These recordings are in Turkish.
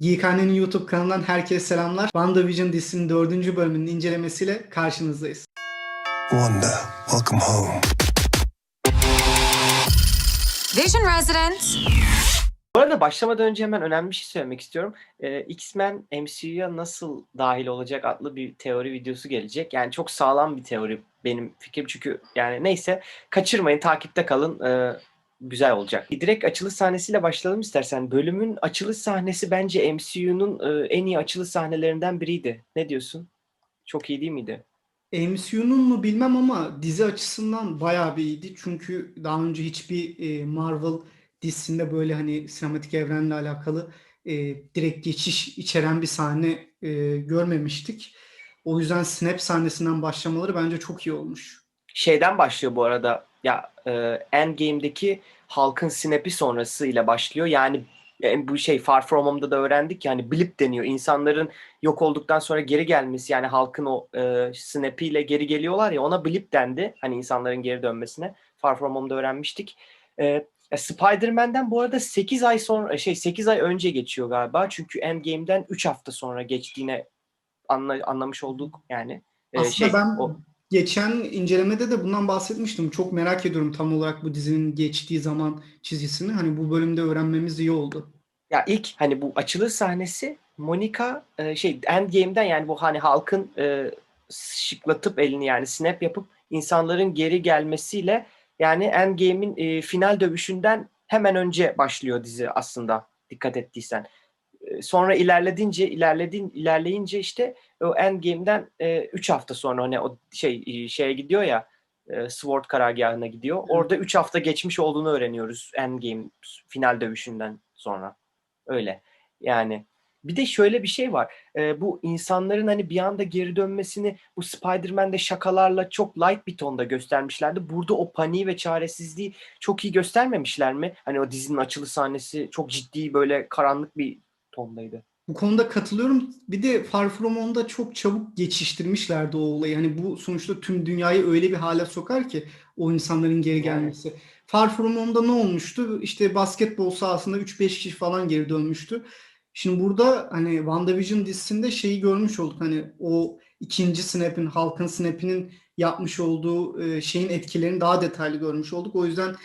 Geekhane'nin YouTube kanalından herkese selamlar. WandaVision dizisinin dördüncü bölümünün incelemesiyle karşınızdayız. Wanda, welcome home. Vision residents. Bu arada başlamadan önce hemen önemli bir şey söylemek istiyorum. Ee, X-Men MCU'ya nasıl dahil olacak adlı bir teori videosu gelecek. Yani çok sağlam bir teori benim fikrim çünkü yani neyse kaçırmayın takipte kalın Ee, güzel olacak. Direkt açılış sahnesiyle başlayalım istersen. Bölümün açılış sahnesi bence MCU'nun e, en iyi açılış sahnelerinden biriydi. Ne diyorsun? Çok iyi değil miydi? MCU'nun mu bilmem ama dizi açısından bayağı bir iyiydi. Çünkü daha önce hiçbir e, Marvel dizisinde böyle hani sinematik evrenle alakalı e, direkt geçiş içeren bir sahne e, görmemiştik. O yüzden Snap sahnesinden başlamaları bence çok iyi olmuş. şeyden başlıyor bu arada. Ya e, Endgame'deki halkın snap'i sonrasıyla başlıyor. Yani e, bu şey Far From Home'da da öğrendik yani blip deniyor. İnsanların yok olduktan sonra geri gelmesi yani halkın o e, snap'iyle geri geliyorlar ya ona blip dendi. Hani insanların geri dönmesine. Far From Home'da öğrenmiştik. E, ya Spider-Man'den bu arada 8 ay sonra şey 8 ay önce geçiyor galiba. Çünkü Endgame'den 3 hafta sonra geçtiğine anla, anlamış olduk yani. E, Aslında şey, ben o- geçen incelemede de bundan bahsetmiştim. Çok merak ediyorum tam olarak bu dizinin geçtiği zaman çizgisini. Hani bu bölümde öğrenmemiz iyi oldu. Ya ilk hani bu açılış sahnesi Monica e, şey Endgame'den yani bu hani halkın e, şıklatıp elini yani snap yapıp insanların geri gelmesiyle yani Endgame'in e, final dövüşünden hemen önce başlıyor dizi aslında dikkat ettiysen. E, sonra ilerledince ilerledin ilerleyince işte o Endgame'den 3 hafta sonra hani o şey e, şeye gidiyor ya e, Sword karargahına gidiyor. Orada 3 hafta geçmiş olduğunu öğreniyoruz Endgame final dövüşünden sonra. Öyle. Yani bir de şöyle bir şey var. Ee, bu insanların hani bir anda geri dönmesini bu Spider-Man'de şakalarla çok light bir tonda göstermişlerdi. Burada o paniği ve çaresizliği çok iyi göstermemişler mi? Hani o dizinin açılış sahnesi çok ciddi böyle karanlık bir tondaydı. Bu konuda katılıyorum. Bir de Far From Home'da çok çabuk geçiştirmişlerdi o olayı. Hani bu sonuçta tüm dünyayı öyle bir hale sokar ki o insanların geri gelmesi. Far From Home'da ne olmuştu? İşte basketbol sahasında 3-5 kişi falan geri dönmüştü. Şimdi burada hani WandaVision dizisinde şeyi görmüş olduk. Hani o ikinci snap'in, halkın snap'inin yapmış olduğu şeyin etkilerini daha detaylı görmüş olduk. O yüzden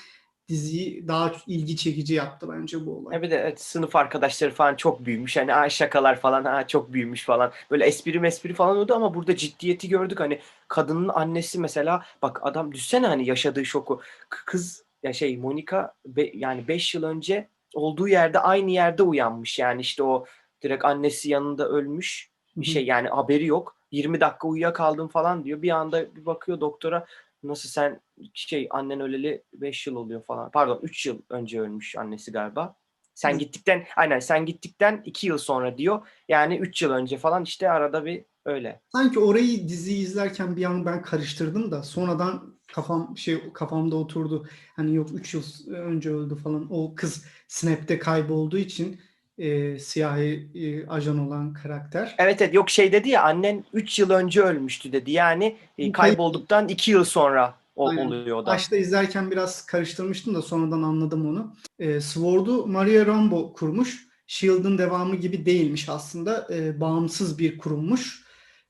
diziyi daha ilgi çekici yaptı bence bu olay. Ha bir de evet, sınıf arkadaşları falan çok büyümüş. Hani "Aa, şakalar falan ha çok büyümüş falan. Böyle espri mespri falan oldu ama burada ciddiyeti gördük. Hani kadının annesi mesela bak adam düşsene hani yaşadığı şoku. Kız ya şey Monica be- yani 5 yıl önce olduğu yerde aynı yerde uyanmış. Yani işte o direkt annesi yanında ölmüş. Bir şey yani haberi yok. 20 dakika uyuyakaldım falan diyor. Bir anda bir bakıyor doktora nasıl sen şey annen öleli 5 yıl oluyor falan. Pardon 3 yıl önce ölmüş annesi galiba. Sen gittikten aynen sen gittikten 2 yıl sonra diyor. Yani 3 yıl önce falan işte arada bir öyle. Sanki orayı diziyi izlerken bir an ben karıştırdım da sonradan kafam şey kafamda oturdu. Hani yok 3 yıl önce öldü falan. O kız Snap'te kaybolduğu için e, siyahi e, ajan olan karakter. Evet evet yok şey dedi ya annen 3 yıl önce ölmüştü dedi. Yani e, kaybolduktan 2 yıl sonra o, Aynen. oluyor o da. Başta izlerken biraz karıştırmıştım da sonradan anladım onu. E, Sword'u Maria Rambo kurmuş. Shield'ın devamı gibi değilmiş aslında. E, bağımsız bir kurummuş.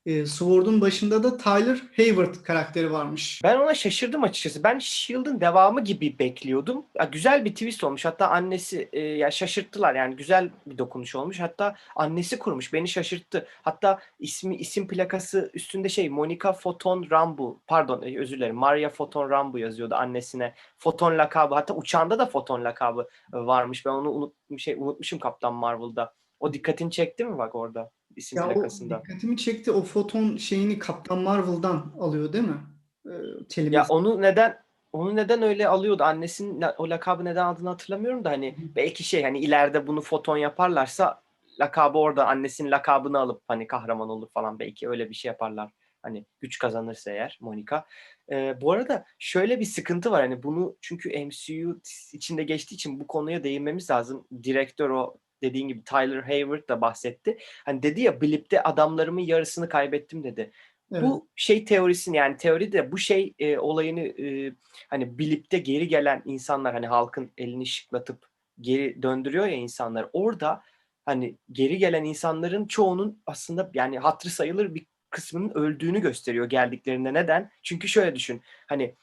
E, Sword'un başında da Tyler Hayward karakteri varmış. Ben ona şaşırdım açıkçası. Ben Shield'ın devamı gibi bekliyordum. Ya, güzel bir twist olmuş. Hatta annesi e, ya şaşırttılar. Yani güzel bir dokunuş olmuş. Hatta annesi kurmuş. Beni şaşırttı. Hatta ismi isim plakası üstünde şey Monica Photon Rambo. Pardon e, özür dilerim. Maria Photon Rambo yazıyordu annesine. Photon lakabı. Hatta uçağında da Photon lakabı e, varmış. Ben onu unut, şey unutmuşum Kaptan Marvel'da. O dikkatini çekti mi bak orada isim Ya o plakasında? dikkatimi çekti. O foton şeyini Kaptan Marvel'dan alıyor değil mi? Ee, kelimesi. Ya onu neden onu neden öyle alıyordu? Annesinin o lakabı neden aldığını hatırlamıyorum da hani belki şey hani ileride bunu foton yaparlarsa lakabı orada annesinin lakabını alıp hani kahraman olur falan belki öyle bir şey yaparlar. Hani güç kazanırsa eğer Monica. Ee, bu arada şöyle bir sıkıntı var hani bunu çünkü MCU içinde geçtiği için bu konuya değinmemiz lazım. Direktör o dediğin gibi Tyler Hayward da bahsetti. Hani dedi ya Blip'te adamlarımın yarısını kaybettim dedi. Evet. Bu şey teorisini yani teori de bu şey e, olayını e, hani bilipte geri gelen insanlar hani halkın elini şıklatıp geri döndürüyor ya insanlar. Orada hani geri gelen insanların çoğunun aslında yani hatırı sayılır bir kısmının öldüğünü gösteriyor geldiklerinde. Neden? Çünkü şöyle düşün. Hani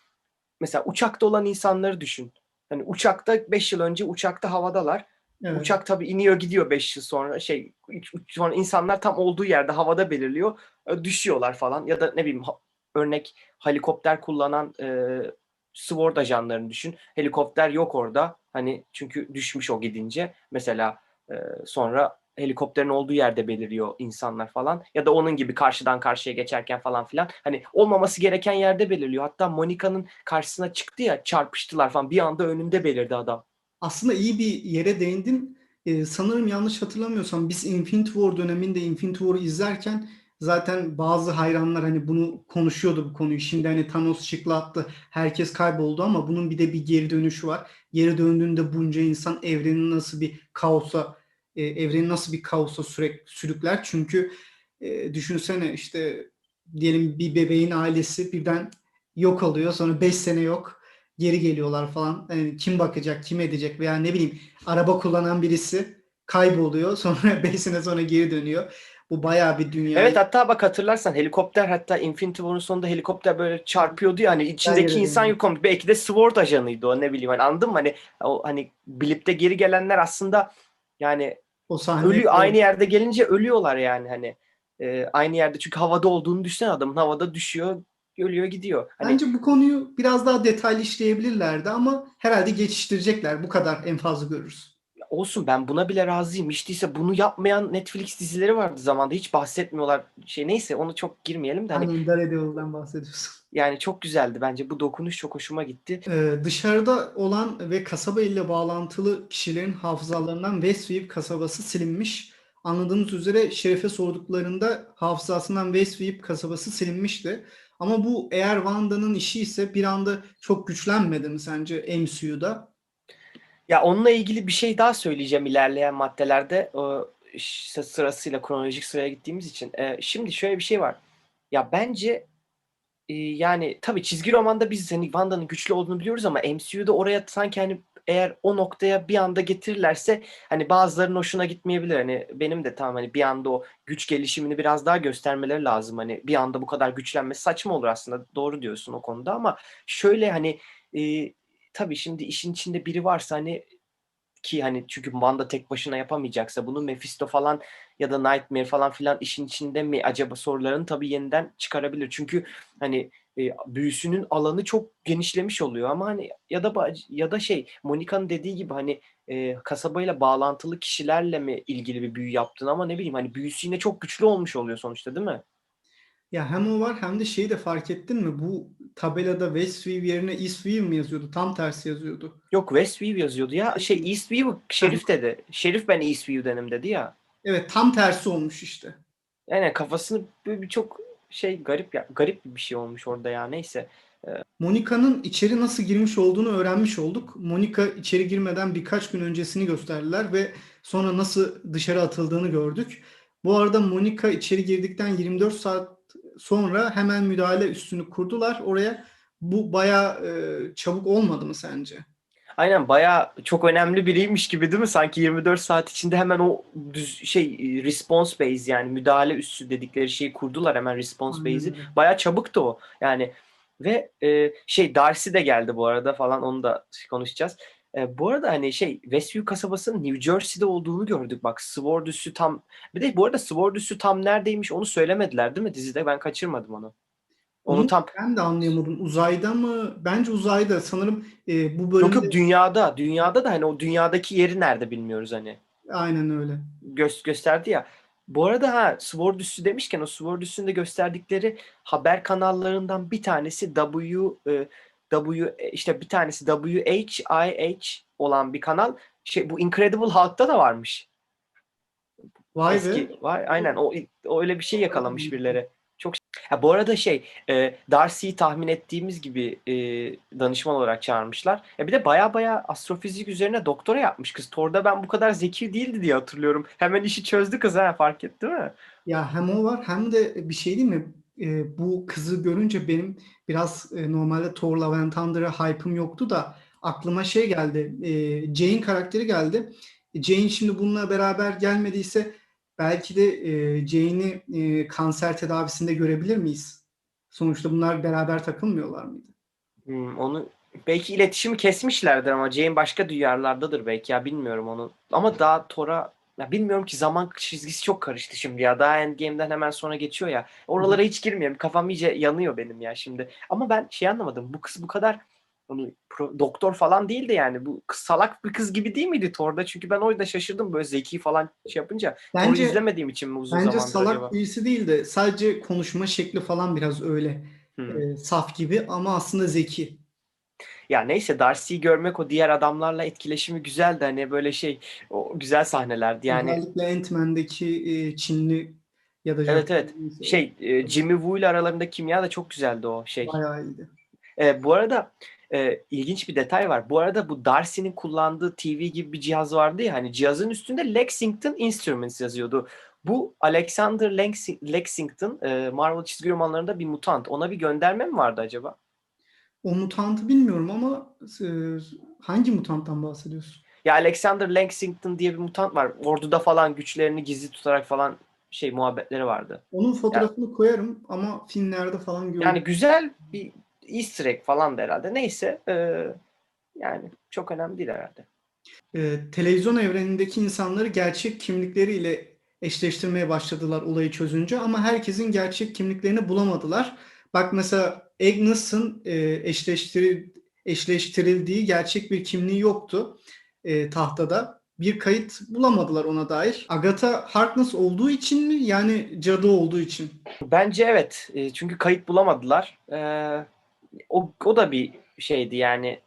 mesela uçakta olan insanları düşün. Hani uçakta 5 yıl önce uçakta havadalar. Evet. Uçak tabii iniyor gidiyor 5 yıl sonra şey sonra insanlar tam olduğu yerde havada belirliyor. e, Düşüyorlar falan ya da ne bileyim örnek helikopter kullanan e, SWORD ajanlarını düşün. Helikopter yok orada. Hani çünkü düşmüş o gidince. Mesela e, sonra helikopterin olduğu yerde beliriyor insanlar falan. Ya da onun gibi karşıdan karşıya geçerken falan filan. Hani olmaması gereken yerde belirliyor. Hatta Monica'nın karşısına çıktı ya çarpıştılar falan. Bir anda önünde belirdi adam. Aslında iyi bir yere değindin. Ee, sanırım yanlış hatırlamıyorsam biz Infinity War döneminde Infinity War'u izlerken zaten bazı hayranlar hani bunu konuşuyordu bu konuyu. Şimdi hani Thanos çıklattı, herkes kayboldu ama bunun bir de bir geri dönüşü var. Geri döndüğünde bunca insan evrenin nasıl bir kaosa, e, evreni nasıl bir kaosa sürekli sürükler. Çünkü e, düşünsene işte diyelim bir bebeğin ailesi birden yok oluyor. Sonra 5 sene yok. Geri geliyorlar falan. Yani kim bakacak, kim edecek veya ne bileyim araba kullanan birisi kayboluyor. Sonra 5 sene sonra geri dönüyor. Bu bayağı bir dünya. Evet hatta bak hatırlarsan helikopter hatta Infinity War'un sonunda helikopter böyle çarpıyordu ya hani içindeki insan dönüyor. yok olmuş. Belki de SWORD ajanıydı o ne bileyim hani anladın mı? Hani o hani blipte geri gelenler aslında yani o sahne ölüyor aynı yerde gelince ölüyorlar yani hani Ee, aynı yerde çünkü havada olduğunu düşünsene adamın havada düşüyor ölüyor gidiyor. Hani Bence bu konuyu biraz daha detaylı işleyebilirlerdi ama herhalde geçiştirecekler. Bu kadar en fazla görürüz. olsun ben buna bile razıyım. Hiç değilse bunu yapmayan Netflix dizileri vardı zamanda hiç bahsetmiyorlar. Şey neyse onu çok girmeyelim de hani Hani Daredevil'dan bahsediyorsun. yani çok güzeldi bence bu dokunuş çok hoşuma gitti. Ee, dışarıda olan ve kasaba ile bağlantılı kişilerin hafızalarından Westview kasabası silinmiş. Anladığımız üzere Şerif'e sorduklarında hafızasından Westview kasabası silinmişti. Ama bu eğer Wanda'nın işi ise bir anda çok güçlenmedi mi sence MCU'da? Ya onunla ilgili bir şey daha söyleyeceğim ilerleyen maddelerde o ş- sırasıyla kronolojik sıraya gittiğimiz için. Ee, şimdi şöyle bir şey var. Ya bence e, yani tabii çizgi romanda biz hani Wanda'nın güçlü olduğunu biliyoruz ama MCU'da oraya sanki hani eğer o noktaya bir anda getirirlerse hani bazılarının hoşuna gitmeyebilir. Hani benim de tamam hani bir anda o güç gelişimini biraz daha göstermeleri lazım. Hani bir anda bu kadar güçlenmesi saçma olur aslında. Doğru diyorsun o konuda ama şöyle hani e, tabii şimdi işin içinde biri varsa hani ki hani çünkü Wanda tek başına yapamayacaksa bunu Mephisto falan ya da Nightmare falan filan işin içinde mi acaba sorularını tabii yeniden çıkarabilir. Çünkü hani e, büyüsünün alanı çok genişlemiş oluyor ama hani ya da ya da şey Monica'nın dediği gibi hani e, kasabayla bağlantılı kişilerle mi ilgili bir büyü yaptın ama ne bileyim hani büyüsü yine çok güçlü olmuş oluyor sonuçta değil mi? Ya hem o var hem de şeyi de fark ettin mi? Bu tabelada Westview yerine Eastview mi yazıyordu? Tam tersi yazıyordu. Yok Westview yazıyordu ya. Şey Eastview Şerif dedi. Şerif ben Eastview dedi ya. Evet tam tersi olmuş işte. Yani kafasını böyle bir çok şey garip ya garip bir şey olmuş orada ya neyse. Monica'nın içeri nasıl girmiş olduğunu öğrenmiş olduk. Monica içeri girmeden birkaç gün öncesini gösterdiler ve sonra nasıl dışarı atıldığını gördük. Bu arada Monica içeri girdikten 24 saat sonra hemen müdahale üstünü kurdular oraya. Bu bayağı e, çabuk olmadı mı sence? Aynen bayağı çok önemli biriymiş gibi değil mi? Sanki 24 saat içinde hemen o düz şey response base yani müdahale üssü dedikleri şeyi kurdular hemen response base'i. Bayağı çabuktu o. Yani ve e, şey Darcy de geldi bu arada falan onu da konuşacağız. E, bu arada hani şey Westview kasabasının New Jersey'de olduğunu gördük. Bak Sword üssü tam bir de bu arada Sword üssü tam neredeymiş onu söylemediler değil mi dizide? Ben kaçırmadım onu. Onu tam ben de anlayamadım. Uzayda mı? Bence uzayda. Sanırım e, bu yok bölümde yok dünyada. Dünyada da hani o dünyadaki yeri nerede bilmiyoruz hani. aynen öyle. gö- gösterdi ya. Bu arada ha Sword üssü demişken o Sword üssünde gösterdikleri haber kanallarından bir tanesi W e, W e, işte bir tanesi WHIH olan bir kanal. Şey bu Incredible Hulk'ta da varmış. Vay be. Eski var aynen o, o öyle bir şey yakalamış birileri. Çok ha, bu arada şey e, Darcy'yi tahmin ettiğimiz gibi e, danışman olarak çağırmışlar. Ya bir de baya baya astrofizik üzerine doktora yapmış kız. Thor'da ben bu kadar zeki değildi diye hatırlıyorum. Hemen işi çözdü kız ha fark etti mi? Ya hem o var hem de bir şey değil mi? Ee, bu kızı görünce benim biraz e, normalde Thor Love and Thunder'a hype'ım yoktu da aklıma şey geldi. E, Jane karakteri geldi. Jane şimdi bununla beraber gelmediyse belki de e, Jane'i e, kanser tedavisinde görebilir miyiz? Sonuçta bunlar beraber takılmıyorlar mıydı? Hmm, onu belki iletişimi kesmişlerdir ama Jane başka diyarlardadır belki ya bilmiyorum onu. Ama daha Thor'a ya bilmiyorum ki zaman çizgisi çok karıştı şimdi ya. Daha Endgame'den hemen sonra geçiyor ya. Oralara hiç girmiyorum. Kafam iyice yanıyor benim ya şimdi. Ama ben şey anlamadım. Bu kız bu kadar pro- doktor falan değildi yani. Bu kız salak bir kız gibi değil miydi Thor'da? Çünkü ben orada şaşırdım böyle zeki falan şey yapınca. Thor'u Bence izlemediğim için mi uzun bence zamandır salak acaba? birisi değil de sadece konuşma şekli falan biraz öyle Hmm. e, saf gibi ama aslında zeki. Ya neyse Darcy'yi görmek o diğer adamlarla etkileşimi güzeldi. Hani böyle şey o güzel sahnelerdi. Yani Özellikle Ant-Man'deki e, Çinli ya da Evet, evet. şey e, Jimmy Woo ile aralarında kimya da çok güzeldi o şey. bayağı iyiydi. E, bu arada e, ilginç bir detay var. Bu arada bu Darcy'nin kullandığı TV gibi bir cihaz vardı ya hani cihazın üstünde Lexington Instruments yazıyordu. Bu Alexander Lexi- Lexington e, Marvel çizgi romanlarında bir mutant. Ona bir gönderme mi vardı acaba? O mutantı bilmiyorum ama e, hangi mutanttan bahsediyorsun? Ya Alexander Lexington diye bir mutant var. Orduda falan güçlerini gizli tutarak falan şey muhabbetleri vardı. Onun fotoğrafını koyarım ama filmlerde falan görüyorum. Yani güzel bir easter egg falan da herhalde. Neyse e, yani çok önemli değil herhalde. e, televizyon evrenindeki insanları gerçek kimlikleriyle eşleştirmeye başladılar olayı çözünce ama herkesin gerçek kimliklerini bulamadılar. Bak mesela Agnes'ın e, eşleştiri, eşleştirildiği gerçek bir kimliği yoktu e, tahtada. Bir kayıt bulamadılar ona dair. Agatha Harkness olduğu için mi? Yani cadı olduğu için. Bence evet. E, çünkü kayıt bulamadılar. E, o, o da bir şeydi yani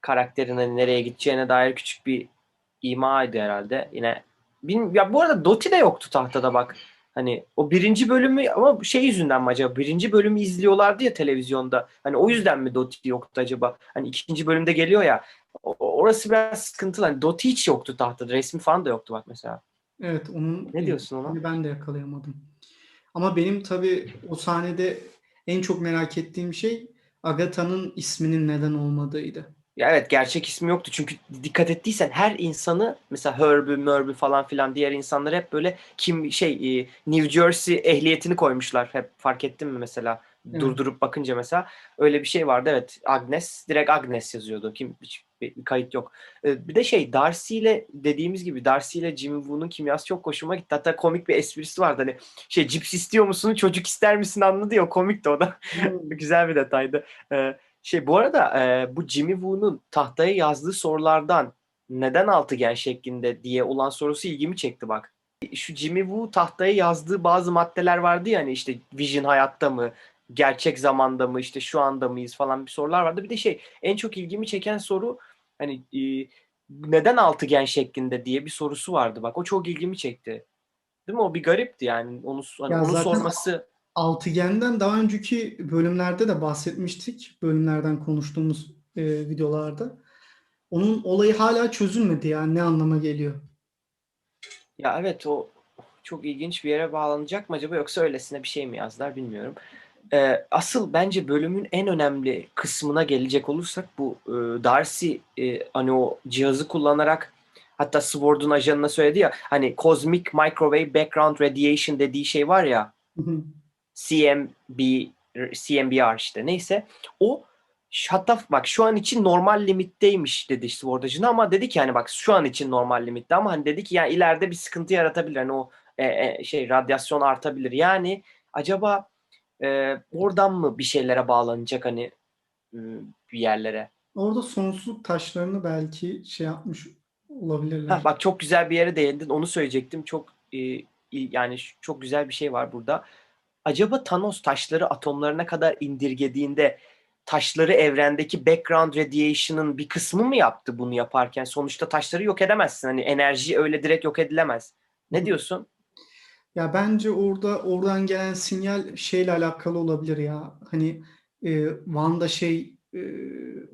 karakterin hani nereye gideceğine dair küçük bir imaydı herhalde. Yine Bin, ya bu arada Doti de yoktu tahtada bak. Hani o birinci bölümü ama şey yüzünden mi acaba? Birinci bölümü izliyorlardı ya televizyonda. Hani o yüzden mi Doti yoktu acaba? Hani ikinci bölümde geliyor ya. orası biraz sıkıntılı. Hani Doti hiç yoktu tahtada. Resmi falan da yoktu bak mesela. Evet onun Ne diyorsun ona? Ben de yakalayamadım. Ama benim tabii o sahnede en çok merak ettiğim şey Agatha'nın isminin neden olmadığıydı. Ya evet gerçek ismi yoktu. Çünkü dikkat ettiysen her insanı mesela Herbie, Merby falan filan diğer insanlar hep böyle kim şey e, New Jersey ehliyetini koymuşlar. Hep fark ettin mi mesela? Evet. durdurup bakınca mesela öyle bir şey vardı. Evet Agnes direkt Agnes yazıyordu. Kim hiç bir, bir kayıt yok. Ee, bir de şey Darcy ile dediğimiz gibi Darcy ile Jimmy Woo'nun kimyası çok hoşuma gitti. Hatta komik bir esprisi vardı. Hani şey cips istiyor musun? Çocuk ister misin? anladı ya komikti o da. Güzel bir detaydı. Ee, şey bu arada e, bu Jimmy Woo'nun tahtaya yazdığı sorulardan neden altıgen şeklinde diye olan sorusu ilgimi çekti bak. Şu Jimmy Woo tahtaya yazdığı bazı maddeler vardı ya hani işte Vision hayatta mı, gerçek zamanda mı, işte şu anda mıyız falan bir sorular vardı. Bir de şey en çok ilgimi çeken soru hani e, neden altıgen şeklinde diye bir sorusu vardı bak. O çok ilgimi çekti. Değil mi? O bir garipti yani. Onu hani Ya onu zaten- sorması Altıgen'den daha önceki bölümlerde de bahsetmiştik. Bölümlerden konuştuğumuz e, videolarda. Onun olayı hala çözülmedi yani ne anlama geliyor. Ya evet o çok ilginç bir yere bağlanacak mı acaba yoksa öylesine bir şey mi yazdılar bilmiyorum. Ee, asıl bence bölümün en önemli kısmına gelecek olursak bu e, Darcy e, hani o cihazı kullanarak hatta Sword'un ajanına söyledi ya hani Cosmic Microwave Background Radiation dediği şey var ya Hı hı. CMB CMBR işte neyse o hatta bak şu an için normal limitteymiş dedi işte Sword'acına ama dedi ki hani bak şu an için normal limitte ama hani dedi ki yani ileride bir sıkıntı yaratabilir hani o e, e, şey radyasyon artabilir yani acaba e, oradan mı bir şeylere bağlanacak hani e, bir yerlere Orada sonsuzluk taşlarını belki şey yapmış olabilirler. Heh, bak çok güzel bir yere değindin. Onu söyleyecektim. Çok e, yani çok güzel bir şey var burada. Acaba Thanos taşları atomlarına kadar indirgediğinde taşları evrendeki background radiation'ın bir kısmı mı yaptı bunu yaparken? Sonuçta taşları yok edemezsin. Hani enerji öyle direkt yok edilemez. Ne diyorsun? Ya bence orada oradan gelen sinyal şeyle alakalı olabilir ya. Hani e, Wanda şey e,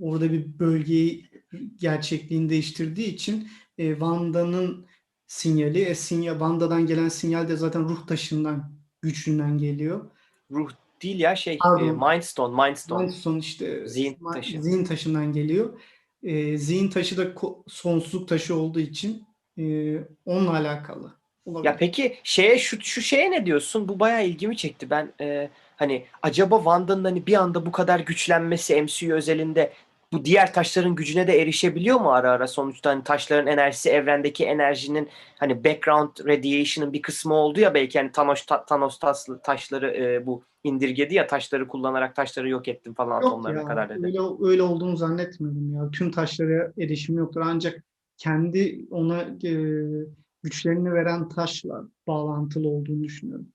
orada bir bölgeyi gerçekliğini değiştirdiği için e, Wanda'nın sinyali, e, sinyal, Wanda'dan gelen sinyal de zaten ruh taşından, güçünden geliyor. Ruh değil ya şey Pardon. e, Mind Stone, Mind Stone. Mindstone işte Zihin ma- taşı. zihin taşından geliyor. E, zihin taşı da ko- sonsuzluk taşı olduğu için Ee, onunla alakalı olabilir. Ya peki şeye şu şu şeye ne diyorsun? Bu bayağı ilgimi çekti. Ben e, hani acaba Wanda'nın hani bir anda bu kadar güçlenmesi MCU özelinde bu diğer taşların gücüne de erişebiliyor mu ara ara sonuçta hani taşların enerjisi evrendeki enerjinin hani background radiation'ın bir kısmı oldu ya belki hani Thanos ta- Thanos taşları e, bu indirgedi ya taşları kullanarak taşları yok ettim falan Yok atomlarına ya, kadar dedi. öyle, öyle olduğunu zannetmiyorum ya. Tüm taşlara erişim yoktur. Ancak kendi ona e, güçlerini veren taşla bağlantılı olduğunu düşünüyorum.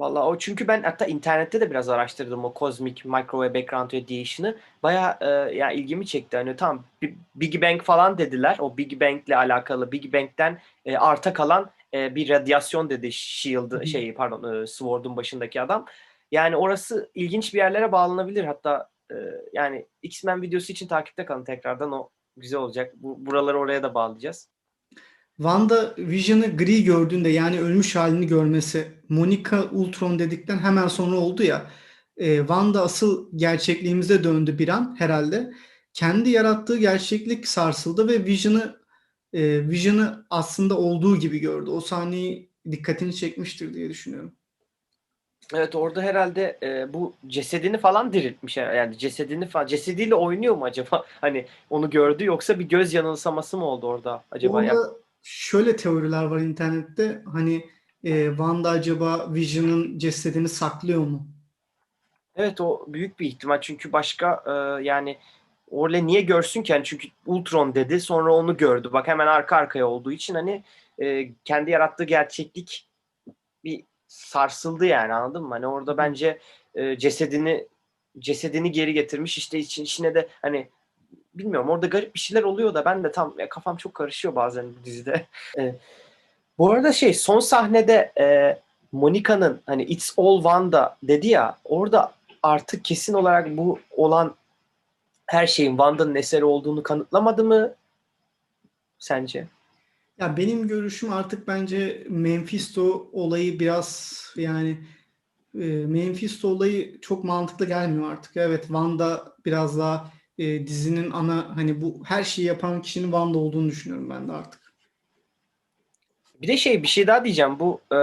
Vallahi o çünkü ben hatta internette de biraz araştırdım o Cosmic Microwave Background Radiation'ı. Bayağı e, ya ilgimi çekti. Hani tam Bi- Big Bang falan dediler. O Big Bang'le alakalı Big Bang'den e, arta kalan e, bir radyasyon dedi Shield şey pardon e, Sword'un başındaki adam. Yani orası ilginç bir yerlere bağlanabilir. Hatta e, yani X-Men videosu için takipte kalın tekrardan o güzel olacak. Bu, buraları oraya da bağlayacağız. Wanda Vision'ı gri gördüğünde yani ölmüş halini görmesi Monica Ultron dedikten hemen sonra oldu ya e, Wanda asıl gerçekliğimize döndü bir an herhalde. Kendi yarattığı gerçeklik sarsıldı ve Vision'ı e, Vision'ı aslında olduğu gibi gördü. O sahneyi dikkatini çekmiştir diye düşünüyorum. Evet orada herhalde e, bu cesedini falan diriltmiş herhalde. yani cesedini falan cesediyle oynuyor mu acaba hani onu gördü yoksa bir göz yanılsaması mı oldu orada acaba Orada şöyle teoriler var internette. Hani e, Wanda acaba Vision'ın cesedini saklıyor mu? evet o büyük bir ihtimal. Çünkü başka e, yani orada niye görsün ki? Yani çünkü Ultron dedi sonra onu gördü. Bak hemen arka arkaya olduğu için hani e, kendi yarattığı gerçeklik bir sarsıldı yani anladın mı? Hani orada bence e, cesedini cesedini geri getirmiş. İşte için içine de hani bilmiyorum orada garip bir şeyler oluyor da ben de tam ya kafam çok karışıyor bazen bu dizide. E, bu arada şey son sahnede e, Monica'nın hani It's All Wanda dedi ya orada artık kesin olarak bu olan her şeyin Wanda'nın eseri olduğunu kanıtlamadı mı sence? Ya benim görüşüm artık bence Mephisto olayı biraz yani e, Mephisto olayı çok mantıklı gelmiyor artık. Evet Wanda biraz daha e, dizinin ana hani bu her şeyi yapan kişinin Wanda olduğunu düşünüyorum ben de artık. Bir de şey bir şey daha diyeceğim bu e,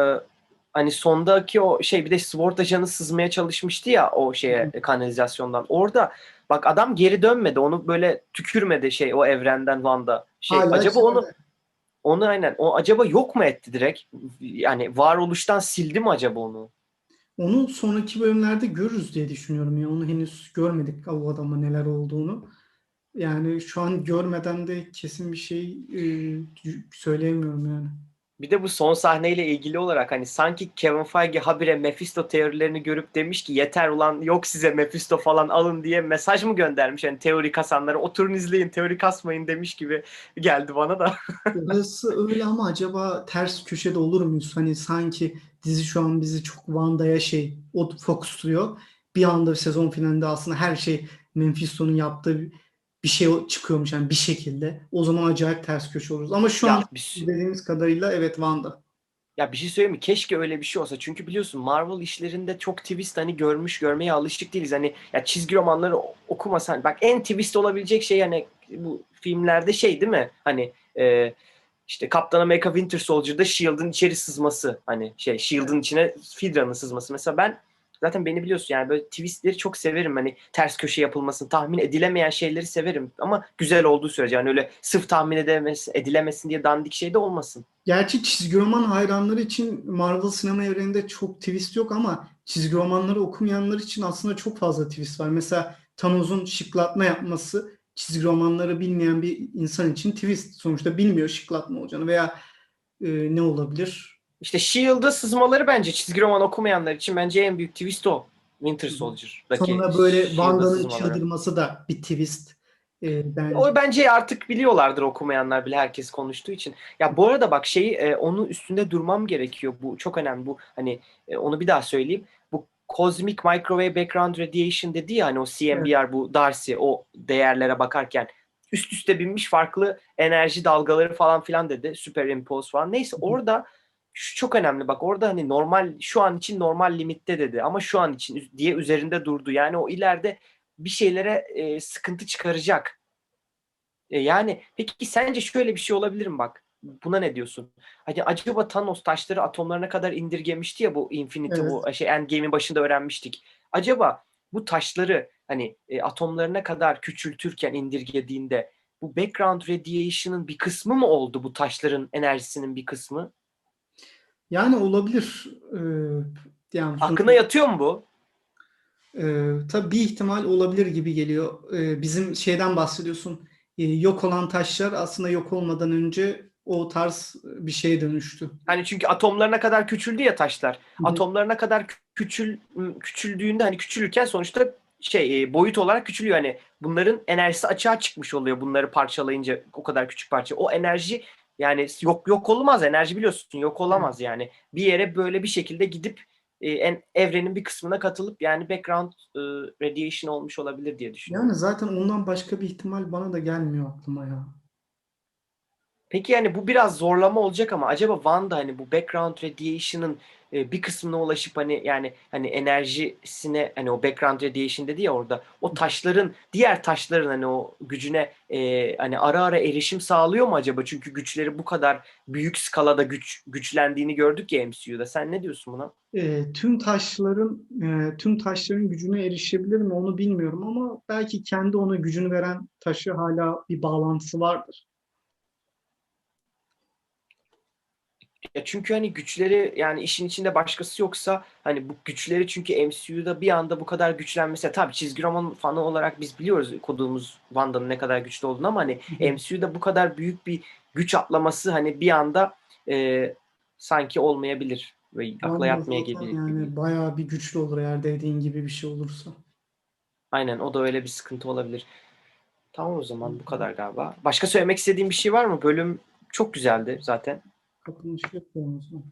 hani sondaki o şey bir de Sword ajanı sızmaya çalışmıştı ya o şeye kanalizasyondan. Orada bak adam geri dönmedi. Onu böyle tükürmedi şey o evrenden Wanda. Şey Hala acaba onu içeride. onu aynen o acaba yok mu etti direkt? Yani varoluştan sildi mi acaba onu? Onu sonraki bölümlerde görürüz diye düşünüyorum ya. Onu henüz görmedik o adama neler olduğunu. Yani şu an görmeden de kesin bir şey e, söyleyemiyorum yani. Bir de bu son sahneyle ilgili olarak hani sanki Kevin Feige habire Mephisto teorilerini görüp demiş ki yeter ulan yok size Mephisto falan alın diye mesaj mı göndermiş? Hani teori kasanlara oturun izleyin teori kasmayın demiş gibi geldi bana da. Orası öyle ama acaba ters köşede olur muyuz? Hani sanki dizi şu an bizi çok Wanda'ya şey o fokusluyor. Bir anda sezon finalinde aslında her şey Mephisto'nun yaptığı bir şey çıkıyormuş yani bir şekilde. O zaman acayip ters köşe oluruz. Ama şu Ya an şey- dediğimiz kadarıyla evet Wanda. ya bir şey söyleyeyim mi? Keşke öyle bir şey olsa. Çünkü biliyorsun Marvel işlerinde çok twist hani görmüş görmeye alışık değiliz. Hani ya çizgi romanları okumasan bak en twist olabilecek şey hani bu filmlerde şey değil mi? Hani e, işte Kaptan Amerika Winter Soldier'da Shield'ın içeri sızması hani şey Shield'ın içine Hydra'nın sızması. Mesela ben zaten beni biliyorsun yani böyle twistleri çok severim. Hani ters köşe yapılmasını, tahmin edilemeyen şeyleri severim ama güzel olduğu sürece yani öyle sırf tahmin edemez, edilemesin diye dandik şey de olmasın. Gerçi çizgi roman hayranları için Marvel sinema evreninde çok twist yok ama çizgi romanları okumayanlar için aslında çok fazla twist var. Mesela Thanos'un şıklatma yapması çizgi romanları bilmeyen bir insan için twist. Sonuçta bilmiyor şıklatma olacağını veya e, ne olabilir? İşte Shield'a sızmaları bence çizgi roman okumayanlar için bence en büyük twist o. Winter Soldier'daki Sonra böyle Wanda'nın çıldırması da bir twist. E, bence. O bence artık biliyorlardır okumayanlar bile herkes konuştuğu için. Ya bu arada bak şeyi e, onun üstünde durmam gerekiyor. Bu çok önemli. Bu hani e, onu bir daha söyleyeyim. Bu Cosmic Microwave Background Radiation dedi ya hani o CMBR bu Darcy o değerlere bakarken üst üste binmiş farklı enerji dalgaları falan filan dedi. Superimpose falan. Neyse orada şu çok önemli bak orada hani normal şu an için normal limitte dedi ama şu an için diye üzerinde durdu. Yani o ileride bir şeylere e, sıkıntı çıkaracak. E, yani peki sence şöyle bir şey olabilir mi bak? buna ne diyorsun? Hani acaba Thanos taşları atomlarına kadar indirgemişti ya bu Infinity Evet. bu şey Endgame'in başında öğrenmiştik. Acaba bu taşları hani e, atomlarına kadar küçültürken indirgediğinde bu background radiation'ın bir kısmı mı oldu bu taşların enerjisinin bir kısmı? Yani olabilir. Ee, yani Aklına yatıyor mu bu? Ee, tabii bir ihtimal olabilir gibi geliyor. Ee, bizim şeyden bahsediyorsun. Ee, yok olan taşlar aslında yok olmadan önce o tarz bir şeye dönüştü. Hani çünkü atomlarına kadar küçüldü ya taşlar. Hı hı. Atomlarına kadar kü- küçül küçüldüğünde hani küçülürken sonuçta şey boyut olarak küçülüyor. Hani bunların enerjisi açığa çıkmış oluyor bunları parçalayınca o kadar küçük parça. O enerji yani yok yok olmaz enerji biliyorsun yok olamaz yani. Bir yere böyle bir şekilde gidip e, en, evrenin bir kısmına katılıp yani background e, radiation olmuş olabilir diye düşünüyorum. Yani zaten ondan başka bir ihtimal bana da gelmiyor aklıma ya. Peki yani bu biraz zorlama olacak ama acaba Wanda hani bu background radiation'ın e, bir kısmına ulaşıp hani yani hani enerjisine hani o background radiation dedi ya orada o taşların diğer taşların hani o gücüne e, hani ara ara erişim sağlıyor mu acaba? Çünkü güçleri bu kadar büyük skalada güç güçlendiğini gördük ya MCU'da. Sen ne diyorsun buna? Ee, tüm taşların e, tüm taşların gücüne erişebilir mi onu bilmiyorum ama belki kendi ona gücünü veren taşı hala bir bağlantısı vardır. Ya çünkü hani güçleri yani işin içinde başkası yoksa hani bu güçleri çünkü MCU'da bir anda bu kadar güçlenmesi tabii çizgi roman fanı olarak biz biliyoruz okuduğumuz Wanda'nın ne kadar güçlü olduğunu ama hani. MCU'da bu kadar büyük bir güç atlaması hani bir anda e, sanki olmayabilir ve akla yatmaya geliyor. Yani bayağı bir güçlü olur eğer dediğin gibi bir şey olursa. Aynen o da öyle bir sıkıntı olabilir. Tamam o zaman bu kadar galiba. Başka söylemek istediğin bir şey var mı? Bölüm çok güzeldi zaten. Kapanış yapıyorum o zaman.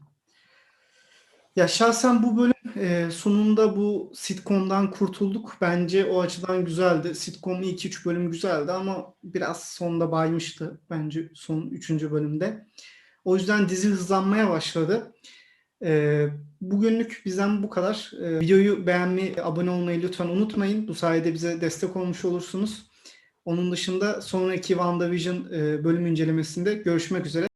Ya şahsen bu bölüm e, sonunda bu sitcom'dan kurtulduk. Bence o açıdan güzeldi. Sitcom ilk 3 bölüm güzeldi ama biraz sonda baymıştı bence son 3. bölümde. O yüzden dizi hızlanmaya başladı. E, bugünlük bizden bu kadar. E, videoyu beğenmeyi, abone olmayı lütfen unutmayın. Bu sayede bize destek olmuş olursunuz. Onun dışında sonraki WandaVision e, bölüm incelemesinde görüşmek üzere.